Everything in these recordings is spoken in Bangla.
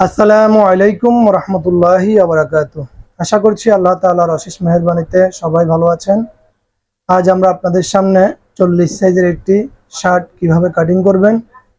আসসালামু আলাইকুম রহমতুল্লাহি আবরাকাত আশা করছি আল্লাহ তাআলার অশেষ মেহরবানিতে সবাই ভালো আছেন। আজ আমরা আপনাদের সামনে চল্লিশ সাইজের একটি শার্ট কীভাবে কাটিং করবেন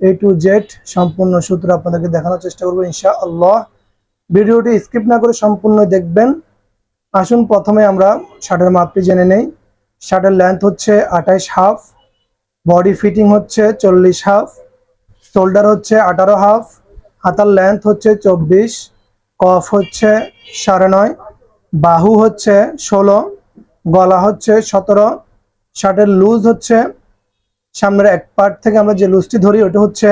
এ টু জেড সম্পূর্ণ সূত্র আপনাদেরকে দেখানোর চেষ্টা করব ইনশা আল্লাহ ভিডিওটি স্কিপ না করে সম্পূর্ণ দেখবেন। আসুন প্রথমে আমরা শার্টের মাপটি জেনে নেই। শার্টের লেন্থ হচ্ছে আঠাইশ হাফ বডি ফিটিং হচ্ছে চল্লিশ হাফ শোল্ডার হচ্ছে আঠারো হাফ হাতার লেন্থ হচ্ছে চব্বিশ, কফ হচ্ছে সাড়ে নয়, বাহু হচ্ছে ষোলো, গলা হচ্ছে সতেরো, শার্টের লুজ হচ্ছে, সামনের এক পার্ট থেকে আমরা যে লুজটি ধরি ওটা হচ্ছে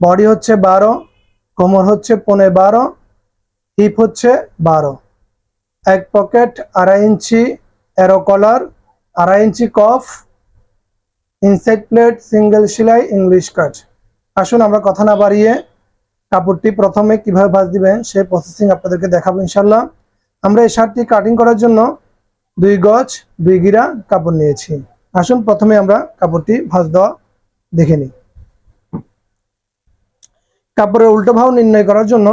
বডি হচ্ছে বারো, কোমর হচ্ছে পনেরো বারো হিপ হচ্ছে বারো। এক পকেট আড়াই ইঞ্চি অ্যারো কলার আড়াই inch cuff inside plate single সেলাই ইংলিশ কাট আসুন আমরা কথা না বাড়িয়ে কাপড়টি প্রথমে কীভাবে ভাঁজ দিবেন সেই প্রসেসিং আপনাদেরকে দেখাবো ইনশাল্লাহ আমরা এই শার্টটি কাটিং করার জন্য দুই গজ, দুই গিরা কাপড় নিয়েছি। আসুন প্রথমে আমরা কাপড়টি ভাঁজ দেওয়া দেখে নিই। কাপড়ের উল্টো ভাও নির্ণয় করার জন্য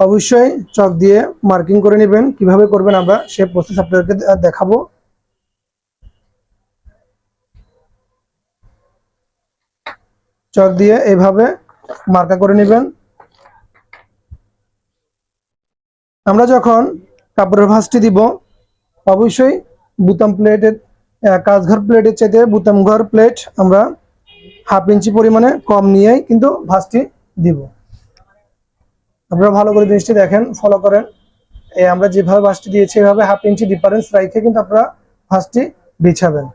অবশ্যই চক দিয়ে মার্কিং করে নেবেন। কীভাবে করবেন আমরা সে প্রসেস আপনাদেরকে দেখাবো। চক দিয়ে এইভাবে মার্কা করে নেবেন। আমরা যখন কাপড়ের ভাঁজটি দিব, অবশ্যই বুতাম প্লেটের কাজঘর প্লেটের চাইতে বুতাম ঘর প্লেট আমরা হাফ ইঞ্চি পরিমাণে কম নিয়েই কিন্তু ভাঁজটি দিব। আপনারা ভালো করে জিনিসটি দেখেন ফলো করেন। এই আমরা যেভাবে ভাঁজটি দিয়েছি, এভাবে হাফ ইঞ্চি ডিফারেন্স রাখে কিন্তু আপনারা ভাঁজটি বিছাবেন।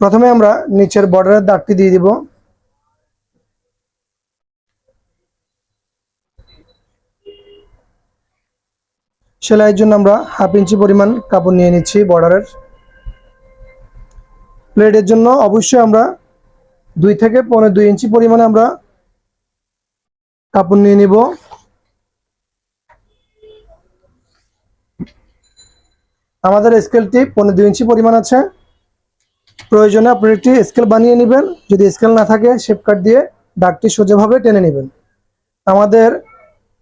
প্রথমে আমরা নিচের বর্ডারের দাগটি দিয়ে দিব। সেলাইয়ের জন্য আমরা হাফ ইঞ্চি পরিমাণ কাপড় নিয়ে নিচ্ছি বর্ডারের। প্লেটের জন্য অবশ্যই আমরা দুই থেকে পনেরো দুই ইঞ্চি পরিমাণে আমরা কাপড় নিয়ে নিব। আমাদের স্কেলটি পনেরো দুই ইঞ্চি পরিমাণ আছে। প্রয়োজনে আপনি একটি স্কেল বানিয়ে নেবেন। যদি স্কেল না থাকে শেপ কাট দিয়ে দাগটি সোজাভাবে টেনে নেবেন। আমাদের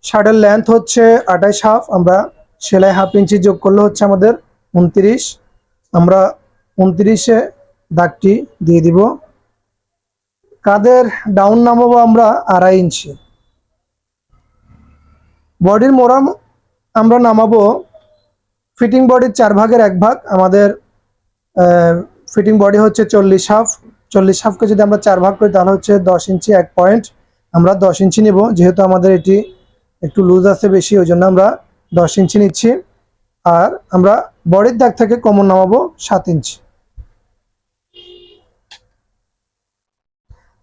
শার্টের লেন্থ হচ্ছে আঠাইশ হাফ আমরা সেলাই হাফ ইঞ্চি যোগ করলে হচ্ছে আমাদের উনত্রিশ। আমরা উনত্রিশে দাগটি দিয়ে দিব। কাদের ডাউন নামাবো আমরা আড়াই ইঞ্চি। বডির মোড়াম আমরা নামাবো ফিটিং বডির চার ভাগের এক ভাগ। আমাদের ফিটিং বডি হচ্ছে চল্লিশ হাফ। চল্লিশ হাফকে যদি আমরা চার ভাগ করি, তাহলে হচ্ছে দশ ইঞ্চি এক পয়েন্ট। আমরা দশ ইঞ্চি নিব, যেহেতু আমাদের এটি একটু লুজ আছে বেশি, ওই জন্য আমরা দশ ইঞ্চি নিচ্ছি। আর আমরা বডির দাগ থেকে কমন নামাবো সাত ইঞ্চি।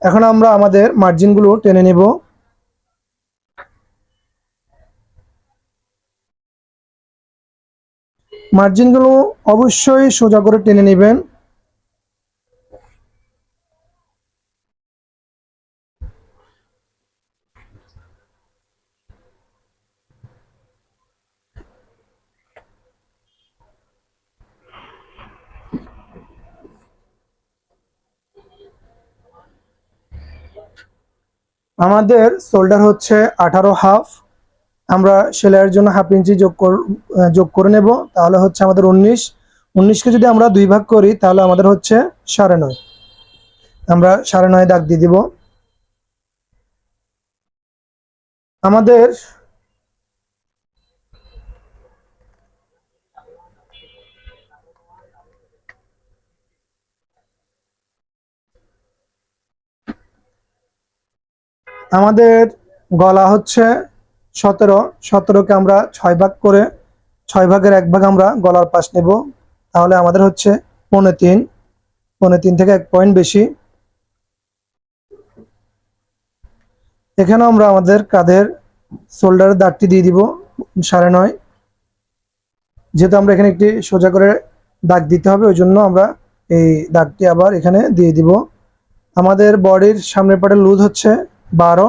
এখন আমরা আমাদের মার্জিনগুলো টেনে নেব। মার্জিনগুলো অবশ্যই সোজা করে টেনে নেবেন। আমাদের শোল্ডার হচ্ছে আঠারো হাফ আমরা সেলাইয়ের জন্য হাফ ইঞ্চি যোগ যোগ করে নেব। তাহলে হচ্ছে আমাদের উনিশ। উনিশকে যদি আমরা দুই ভাগ করি, তাহলে আমাদের হচ্ছে সাড়ে নয়। আমরা সাড়ে নয় দাগ দিয়ে দিব। আমাদের আমাদের গলা হচ্ছে সতেরো। সতেরোকে আমরা ছয় ভাগ করে, ছয় ভাগের এক ভাগ আমরা গলার পাশ নেব। তাহলে আমাদের হচ্ছে পৌনে তিন। পৌনে তিন থেকে এক পয়েন্ট বেশি। এখানে আমরা আমাদের কাঁধের শোল্ডারের দাগটি দিয়ে দিব সাড়ে নয়। যেহেতু আমরা এখানে একটি সোজা করে দাগ দিতে হবে, ওই জন্য আমরা এই দাগটি আবার এখানে দিয়ে দিব। আমাদের বডির সামনের পাটের লুজ হচ্ছে বারো।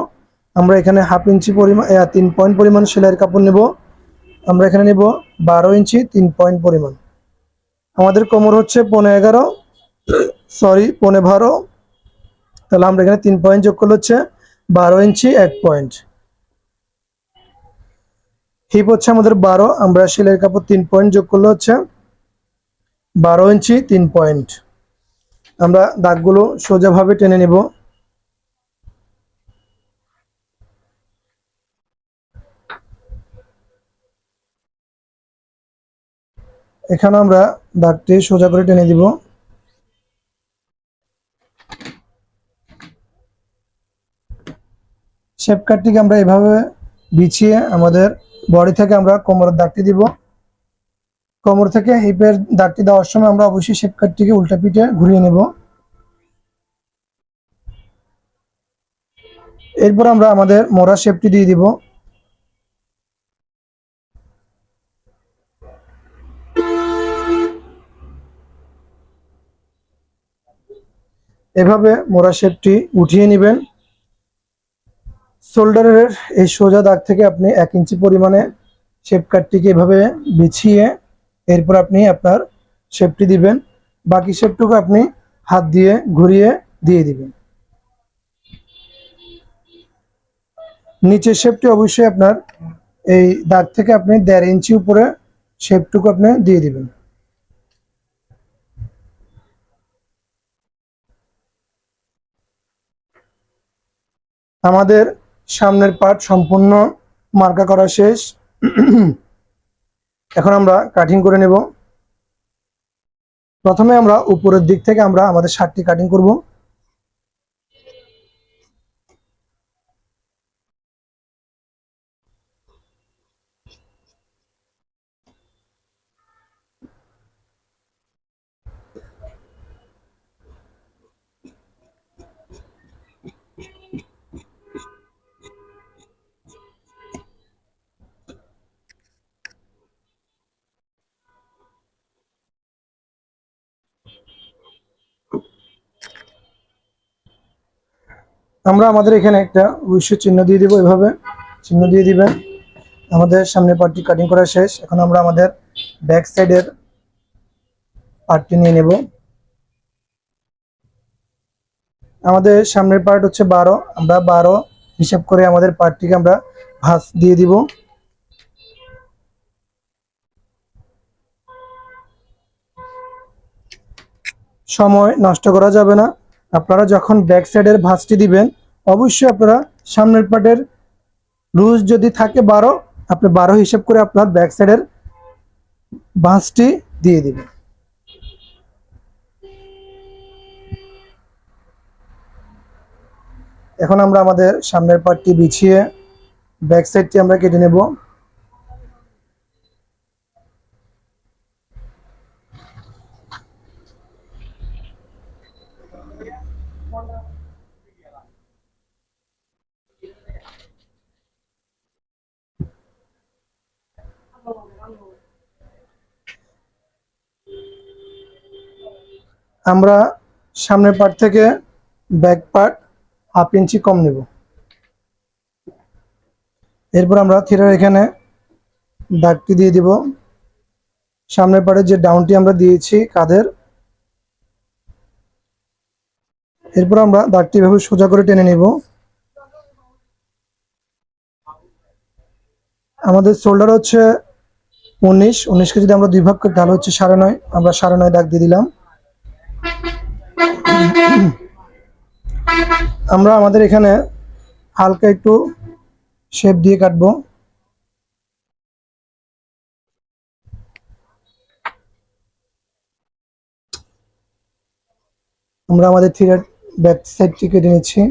আমরা এখানে হাফ ইঞ্চি পরিমাণ তিন পয়েন্ট পরিমাণ সেলাইয়ের কাপড় নেব। আমরা এখানে নেব বারো ইঞ্চি, তিন পয়েন্ট পরিমাণ। আমাদের কোমর হচ্ছে পনেরো এগারো সরি পনেরো বারো। তাহলে আমরা এখানে তিন পয়েন্ট যোগ করলে হচ্ছে বারো ইঞ্চি, এক পয়েন্ট হিপ হচ্ছে আমাদের বারো, আমরা সেলের কাপড় তিন পয়েন্ট যোগ করলে হচ্ছে বারো ইঞ্চি, তিন পয়েন্ট আমরা দাগগুলো সোজাভাবে টেনে নিব। এখানে আমরা দাগটি সোজা করে টেনে দিব। শেপ কাটটিকে আমরা এভাবে বিছিয়ে আমাদের বডি থেকে আমরা কোমরের দাগটি দিব। কোমর থেকে হিপের দাগটি দেওয়ার সময় আমরা অবশ্যই শেপ কাটটিকে উল্টা পিঠে ঘুরিয়ে নেব। এরপর আমরা আমাদের মোড়া শেপটি দিয়ে দিব। এভাবে মোড়া শেপটি উঠিয়ে নেবেন। শোল্ডারের এই সোজা দাগ থেকে আপনি এক ইঞ্চি পরিমাণে শেপ কাটটিকে এভাবে বিছিয়ে এরপর আপনি আপনার শেপটি দিবেন। বাকি শেপটুকু আপনি হাত দিয়ে ঘুরিয়ে দিয়ে দিবেন। নিচের শেপটি অবশ্যই আপনার এই দাগ থেকে আপনি দেড় ইঞ্চি উপরে শেপটুকু আপনি দিয়ে দিবেন। আমাদের সামনের পার্ট সম্পূর্ণ মার্কা করা শেষ। এখন আমরা কাটিং করে নেব। প্রথমে আমরা উপরের দিক থেকে আমরা আমাদের শার্টটি কাটিং করব। আমরা আমাদের এখানে একটা উইশের চিহ্ন দিয়ে দিব এভাবে। চিহ্ন দিয়ে দিবেন। আমাদের সামনের পার্টটি কাটিং করা শেষ। এখন আমরা আমাদের ব্যাক সাইডের পার্টটি নিয়ে নেব। আমাদের সামনের পার্ট হচ্ছে বারো। আমরা বারো হিসাব করে আমাদের পার্টটিকে আমরা ভাঁজ দিয়ে দিব। সময় নষ্ট করা যাবে না। আপনারা যখন ব্যাক সাইডের ভাঁজটি দিবেন, অবশ্যই আপনারা সামনের পাটের লুজ যদি থাকে বারো, আপনি বারো হিসাব করে আপনার ব্যাক সাইডের ভাঁজটি দিয়ে দিবেন। এখন আমরা আমাদের সামনের পাটটি বিছিয়ে ব্যাক সাইডটি আমরা কেটে নেব। আমরা সামনের পার্ট থেকে ব্যাক পার্ট হাফ ইঞ্চি কম নেব। এরপর আমরা থিরার এখানে দাগটি দিয়ে দিব। সামনের পার্টের যে ডাউনটি আমরা দিয়েছি কাদের এরপর আমরা দাগটি এভাবে সোজা করে টেনে নিব। আমাদের শোল্ডার হচ্ছে উনিশ, উনিশকে যদি আমরা দুই ভাগ করি তাহলে হচ্ছে সাড়ে নয়, আমরা সাড়ে নয় দাগ দিয়ে দিলাম। আমরা আমাদের এখানে হালকা একটু শেপ দিয়ে কাটবো। আমরা আমাদের থ্রিডার ব্যাক সাইডটি কেটে নিচ্ছি।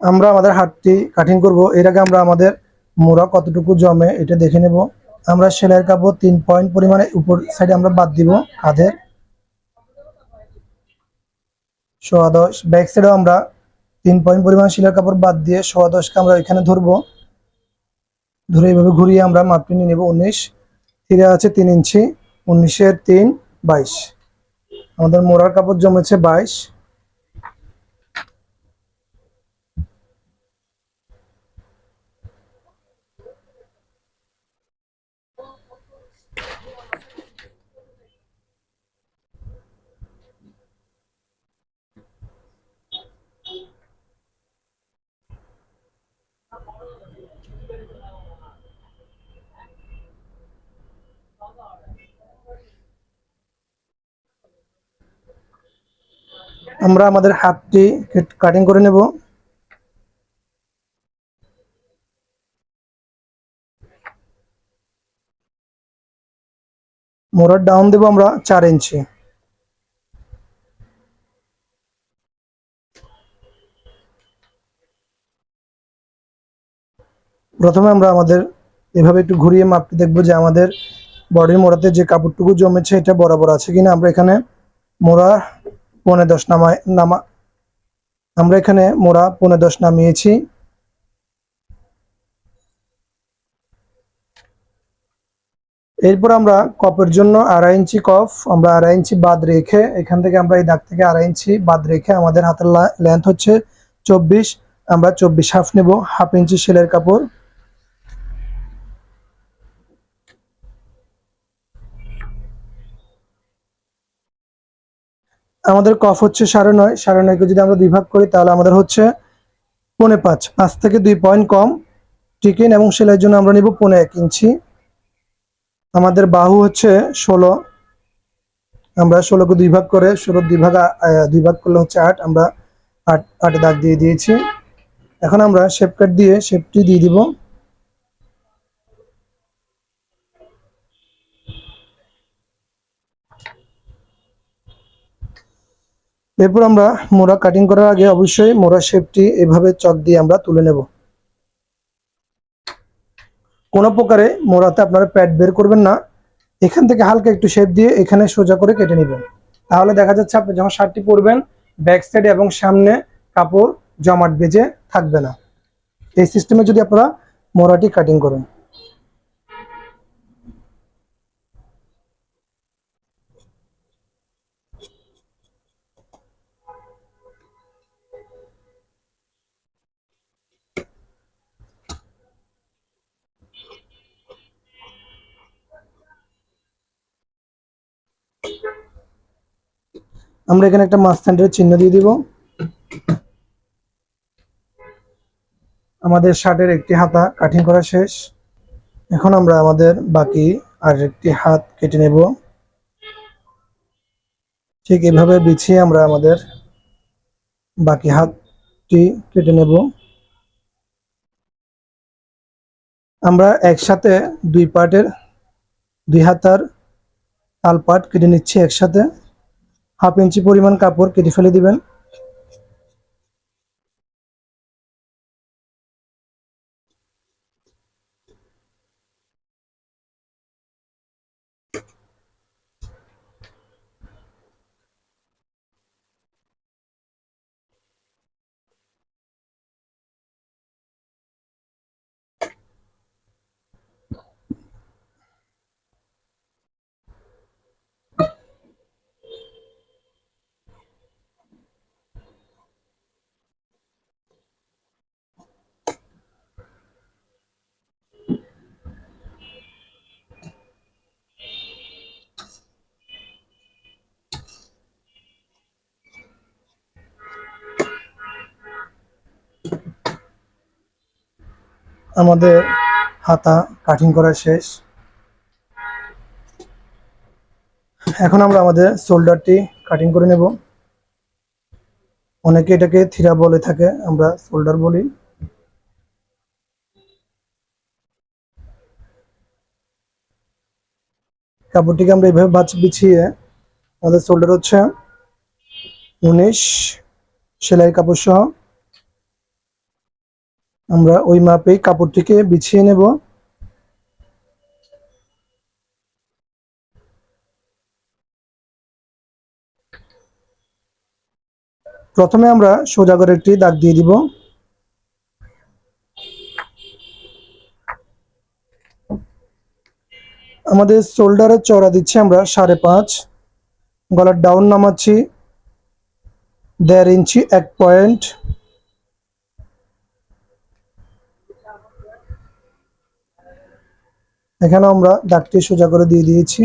আমরা আমাদের হাতটি কাটিং করব। এর আগে আমরা আমাদের মোড়া কতটুকু জমে এটা দেখে নেব। আমরা সেলাইয়ের কাপড় তিন পয়েন্ট পরিমাণে, উপর সাইডে আমরা বাদ দিব কাঁধের। সোয়া দশ, ব্যাক সাইডেও আমরা তিন পয়েন্ট পরিমাণ সেলাইয়ের কাপড় বাদ দিয়ে সোয়া দশকে আমরা এখানে ধরবো। ধরে এইভাবে ঘুরিয়ে আমরা মাপটি নিয়ে নেব উনিশ। ফিরে আছে তিন ইঞ্চি, উনিশের তিন, বাইশ। আমাদের মোড়ার কাপড় জমেছে বাইশ। আমরা আমাদের হাতটি কাটিং করে নেব। মোড়ার ডাউন দেব আমরা চার ইঞ্চি প্রথমে আমরা আমাদের এভাবে একটু ঘুরিয়ে মাপটি দেখব যে আমাদের বডির মোড়াতে যে কাপড়টুকু জমেছে, এটা বরাবর আছে কিনা। আমরা এখানে মোড়া পনে দশ নামায়, নামা। আমরা এখানে মোড়া পনে দশ নামিয়েছি। এরপর আমরা কপের জন্য আড়াই ইঞ্চি কফ, আমরা আড়াই ইঞ্চি বাদ রেখে, এখান থেকে আমরা এই দাগ থেকে আড়াই ইঞ্চি বাদ রেখে আমাদের হাতের লেন্থ হচ্ছে চব্বিশ, আমরা চব্বিশ হাফ নেব, হাফ ইঞ্চি সেলের কাপড়। আমাদের কফ হচ্ছে সাড়ে নয়, সাড়ে নয়কে যদি আমরা দুই ভাগ করি, তাহলে আমাদের হচ্ছে পৌনে পাঁচ। পাঁচ থেকে দুই পয়েন্ট কম। টিকেন এবং সেলাইয়ের জন্য আমরা নিব পৌনে এক ইঞ্চি। আমাদের বাহু হচ্ছে ষোলো। আমরা ষোলোকে দুই ভাগ করে ষোলো দুই ভাগ দুই ভাগ করলে হচ্ছে আট। আমরা আট, আটে দাগ দিয়ে দিয়েছি। এখন আমরা শেপ কাট দিয়ে, শেপটি দিয়ে দিব। এরপর আমরা মোড়া কাটিং করার আগে অবশ্যই মোড়া শেপটি এভাবে চক দিয়ে আমরা তুলে নেব। কোনো প্রকারে মোড়াতে আপনারা প্যাড বের করবেন না। এখান থেকে হালকা একটু শেপ দিয়ে এখানে সোজা করে কেটে নেবেন। তাহলে দেখা যাচ্ছে আপনি যখন শার্টটি পরবেন ব্যাক সাইডে এবং সামনে কাপড় জমাট বেজে থাকবে না। এই সিস্টেমে যদি আপনারা মোড়াটি কাটিং করেন। আমরা এখানে একটা মাছ সেন্টারের চিহ্ন দিয়ে দিব। আমাদের শার্টের একটি হাতা কাটিং করা শেষ। এখন আমরা আমাদের বাকি আর একটি হাত কেটে নেব। ঠিক এভাবে বিছিয়ে আমরা আমাদের বাকি হাতটি কেটে নেব। আমরা একসাথে দুই পার্টের, দুই হাতার তাল পাট কেটে নিচ্ছি একসাথে। হাফ ইঞ্চি পরিমাণ কাপড় কেটে ফেলে দিবেন। আমাদের হাতা কাটিং করা শেষ। এখন আমরা আমাদের শোল্ডারটি কাটিং করে নেব। অনেকে এটাকে থিরা বলে থাকে, আমরা শোল্ডার বলি। কাপড়টিকে আমরা এইভাবে বাছ বিছিয়ে আমাদের শোল্ডার হচ্ছে উনিশ, সেলাই কাপড় সহ আমরা ওই মাপে কাপড়টিকে বিছিয়ে নেব। প্রথমে আমরা সোজা একটি দাগ দিয়ে দিব। আমাদের শোল্ডারের চড়া দিচ্ছি আমরা সাড়ে পাঁচ। গলার ডাউন নামাচ্ছি দেড় ইঞ্চি এক পয়েন্ট। এখানে আমরা দাগটি সোজা করে দিয়ে দিয়েছি।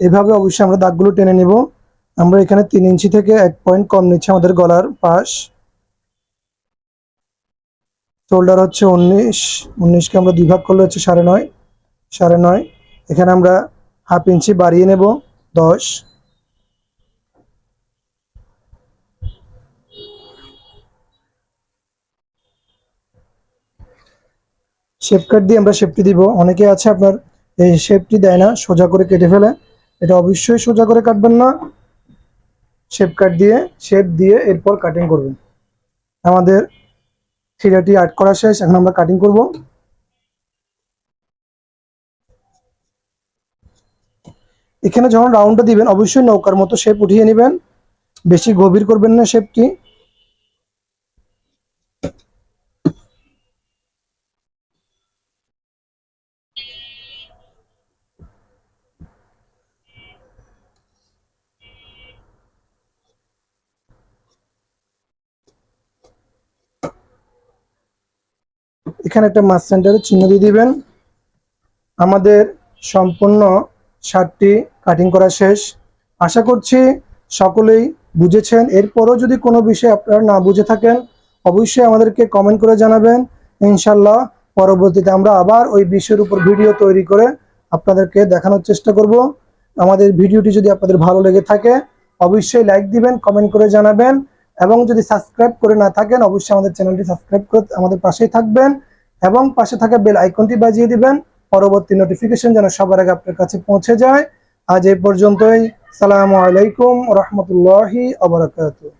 এভাবে অবশ্যই আমরা দাগগুলো টেনে নিব। আমরা এখানে তিন ইঞ্চি থেকে এক পয়েন্ট কম নিচ্ছি আমাদের গলার পাশ। শোল্ডার হচ্ছে উনিশ। উনিশকে আমরা দুই ভাগ করলে হচ্ছে সাড়ে নয়। সাড়ে নয়। এখানে আমরা হাফ ইঞ্চি বাড়িয়ে নেব। দশ। শেপ কাট দিয়ে আমরা শেপটি দিব। অনেকে আছে আপনার এই শেপটি দেয় না, সোজা করে কেটে ফেলে। এটা অবশ্যই সোজা করে কাটবেন না। শেপ কাট দিয়ে শেপ দিয়ে এরপর কাটিং করবেন। আমাদের থ্রিডাটি আর্ট করা শেষ, এখন আমরা কাটিং করব। এখানে যখন রাউন্ডটা দিবেন, অবশ্যই নৌকার মতো শেপ উঠিয়ে নেবেন। বেশি গভীর করবেন না শেপটি এখানে একটা মাছ সেন্টারের চিহ্ন দিয়ে দিবেন। আমাদের সম্পূর্ণ শার্টটি কাটিং করা শেষ। আশা করছি সকলেই বুঝেছেন। এরপরও যদি কোনো বিষয়ে আপনারা না বুঝে থাকেন, অবশ্যই আমাদেরকে কমেন্ট করে জানাবেন। ইনশাল্লাহ পরবর্তীতে আমরা আবার ওই বিষয়ের উপর ভিডিও তৈরি করে আপনাদেরকে দেখানোর চেষ্টা করব। আমাদের ভিডিওটি যদি আপনাদের ভালো লেগে থাকে, অবশ্যই লাইক দিবেন কমেন্ট করে জানাবেন। এবং যদি সাবস্ক্রাইব করে না থাকেন, অবশ্যই আমাদের চ্যানেলটি সাবস্ক্রাইব করে আমাদের পাশেই থাকবেন। এবং পাশে থাকা বেল আইকনটি বাজিয়ে দিবেন। পরবর্তী নোটিফিকেশন যেন সবার আগে আপনার কাছে পৌঁছে যায়। আজ এই পর্যন্তই। সালামু আলাইকুম রহমতুল্লাহি আবরাকাতুহ